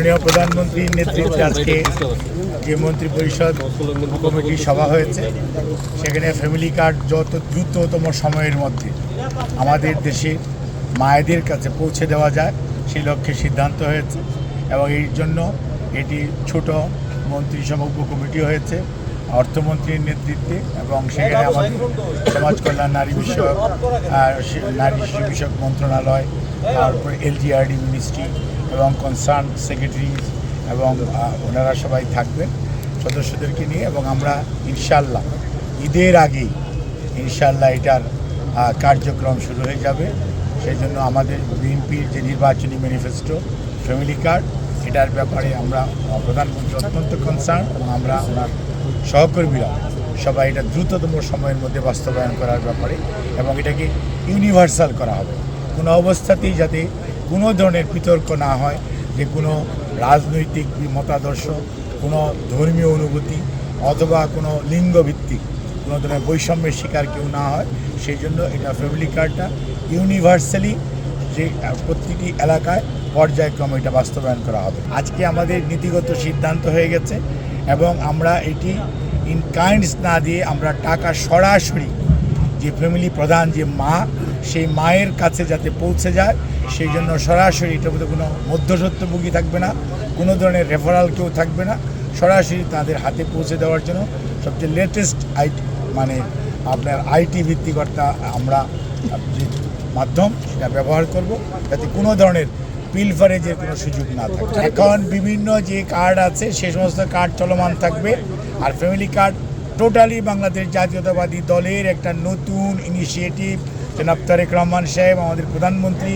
মাননীয় প্রধানমন্ত্রীর নেতৃত্বে আজকে যে মন্ত্রী পরিষদ সভা হয়েছে, সেখানে ফ্যামিলি কার্ড যত দ্রুততম সময়ের মধ্যে আমাদের দেশে মায়েদের কাছে পৌঁছে দেওয়া যায়, সেই লক্ষ্যে সিদ্ধান্ত হয়েছে এবং এই জন্য এটি ছোট মন্ত্রিসভা উপকমিটি হয়েছে, অর্থমন্ত্রীর নেতৃত্বে এবং সেখানে আমাদের সমাজ কল্যাণ নারী বিষয়ক নারী শিশু বিষয়ক মন্ত্রণালয় তারপর এলজিআরডি মিনিস্ট্রি এবং কনসার্ন সেক্রেটারিজ এবং ওনারা সবাই থাকবেন সদস্যদেরকে নিয়ে এবং আমরা ইনশাল্লাহ ঈদের আগেই ইনশাল্লাহ এটার কার্যক্রম শুরু হয়ে যাবে। সেই জন্য আমাদের বিএনপির যে নির্বাচনী ম্যানিফেস্টো ফ্যামিলি কার্ড এটার ব্যাপারে আমরা প্রধানমন্ত্রী অত্যন্ত কনসার্ন এবং আমরা ওনার সহকর্মীরা সবাই এটা দ্রুততম সময়ের মধ্যে বাস্তবায়ন করার ব্যাপারে এবং এটাকে ইউনিভার্সাল করা হবে। কোনো অবস্থাতেই যাতে কোনো ধরনের বিতর্ক না হয় যে কোনো রাজনৈতিক মতাদর্শ, কোনো ধর্মীয় অনুভূতি অথবা কোনো লিঙ্গভিত্তিক কোনো ধরনের বৈষম্যের শিকার কেউ না হয়। সেই জন্য এটা ফ্যামিলি কার্ডটা ইউনিভার্সালি যে প্রতিটি এলাকায় পর্যায়ক্রমে এটা বাস্তবায়ন করা হবে। আজকে আমাদের নীতিগত সিদ্ধান্ত হয়ে গেছে এবং আমরা এটি ইন কাইন্ডস না দিয়ে আমরা টাকা সরাসরি যে ফ্যামিলি প্রধান যে মা, সেই মায়ের কাছে যাতে পৌঁছে যায়, সেই জন্য সরাসরি এটার মধ্যে কোনো মধ্যসত্ত্বভোগী থাকবে না, কোনো ধরনের রেফারাল কেউ থাকবে না। সরাসরি তাদের হাতে পৌঁছে দেওয়ার জন্য সবচেয়ে লেটেস্ট আইটি মানে আপনার আইটি ভিত্তিকর্তা আমরা যে মাধ্যম সেটা ব্যবহার করব, যাতে কোনো ধরনের পিলফারেজের কোনো সুযোগ না থাকে। এখন বিভিন্ন যে কার্ড আছে, সে সমস্ত কার্ড চলমান থাকবে। আর ফ্যামিলি কার্ড টোটালি বাংলাদেশ জাতীয়তাবাদী দলের একটা নতুন ইনিশিয়েটিভ জনাব তারেক রহমান সাহেব, আমাদের প্রধানমন্ত্রী,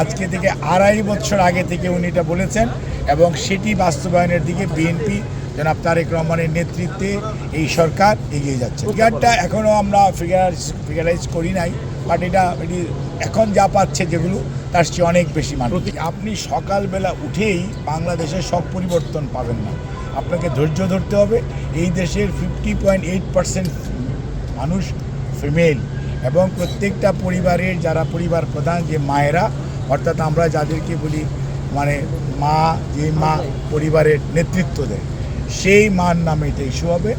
আজকে থেকে আড়াই বছর আগে থেকে উনি এটা বলেছেন এবং সেটি বাস্তবায়নের দিকে বিএনপি জনাব তারেক রহমানের নেতৃত্বে এই সরকার এগিয়ে যাচ্ছে। ফিগারটা এখনও আমরা ফিগার ফিগারাইজ করি নাই বাট এটা, এটি এখন যা পাচ্ছে যেগুলো, তার চেয়ে অনেক বেশি মানুষ আপনি সকালবেলা উঠেই বাংলাদেশের সব পরিবর্তন পাবেন না। আপনাকে ধৈর্য ধরতে হবে। এই দেশের ফিফটি পয়েন্ট এইট পার্সেন্ট মানুষ ফিমেল এবং প্রত্যেকটা পরিবারের যারা পরিবার প্রধান, যে মায়েরা, অর্থাৎ আমরা যাদেরকে বলি মানে মা, যে মা পরিবারের নেতৃত্ব দেয়, সেই মার নামে এটা ইস্যু হবে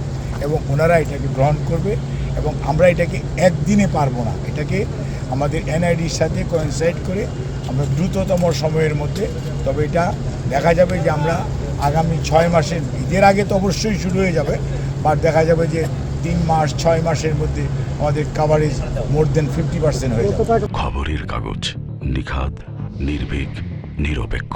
এবং ওনারা এটাকে গ্রহণ করবে এবং আমরা এটাকে একদিনে পারব না। এটাকে আমাদের এনআইডির সাথে কোয়েনসাইড করে আমরা দ্রুততম সময়ের মধ্যে, তবে এটা দেখা যাবে যে আমরা আগামী ছয় মাসের, ঈদের আগে তো অবশ্যই শুরু হয়ে যাবে বাট দেখা যাবে যে তিন মাস, ছয় মাসের মধ্যে আমাদের coverage more than fifty percent হয়ে যাবে। খবরের কাগজ নিখাত নির্ভীক, নিরপেক্ষ।